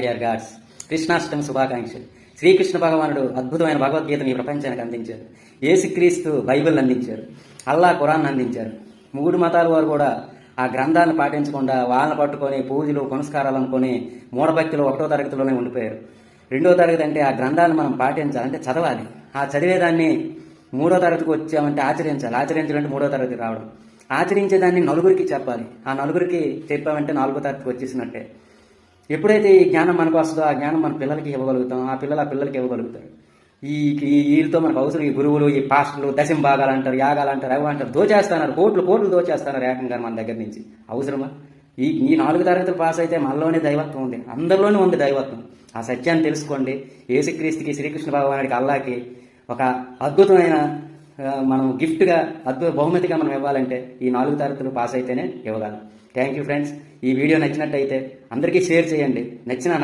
Dear God's Krishnashtami శుభాకాంక్షలు. శ్రీకృష్ణ భగవానుడు అద్భుతమైన భగవద్గీతను ఈ ప్రపంచానికి అందించారు. ఏసుక్రీస్తు బైబిల్ అందించారు. అల్లా ఖురాన్ అందించారు. మూడు మతాల వారు కూడా ఆ గ్రంథాన్ని పాటించకుండా వాళ్ళని పట్టుకొని పూజలు పునస్కారాలు అనుకొని మూఢభక్తులు ఒకటో తరగతిలోనే ఉండిపోయారు. రెండో తరగతి అంటే ఆ గ్రంథాన్ని మనం పాటించాలి అంటే చదవాలి. ఆ చదివేదాన్ని మూడో తరగతికి వచ్చామంటే ఆచరించాలి. ఆచరించాలంటే మూడో తరగతి రావడం. ఆచరించేదాన్ని నలుగురికి చెప్పాలి. ఆ నలుగురికి చెప్పామంటే నాలుగో తరగతికి వచ్చేసినట్టే. ఎప్పుడైతే ఈ జ్ఞానం మనకు వస్తుందో ఆ జ్ఞానం మన పిల్లలకి ఇవ్వగలుగుతాం ఆ పిల్లలు ఆ పిల్లలకి ఇవ్వగలుగుతారు ఈ వీళ్ళతో మనకు అవసరం ఈ గురువులు ఈ పాస్టర్లు దశం భాగాలు అంటారు యాగాలు అంటారు అవి అంటారు దోచేస్తున్నారు కోట్లు కోట్లు దోచేస్తున్నారు ఏకంగా మన దగ్గర నుంచి. అవసరమా? ఈ ఈ నాలుగు తరగతులు పాస్ అయితే మనలోనే దైవత్వం ఉంది. అందరిలోనే ఉంది దైవత్వం. ఆ సత్యాన్ని తెలుసుకోండి. యేసుక్రీస్తుకి శ్రీకృష్ణ భగవానుడికి అల్లాకి ఒక అద్భుతమైన మనం గిఫ్ట్గా అద్భుత బహుమతిగా మనం ఇవ్వాలంటే ఈ నాలుగు తరగతులు పాస్ అయితేనే ఇవ్వగలం. Thank you friends. ఈ వీడియో నచ్చినట్టయితే అందరికీ షేర్ చేయండి. నచ్చిన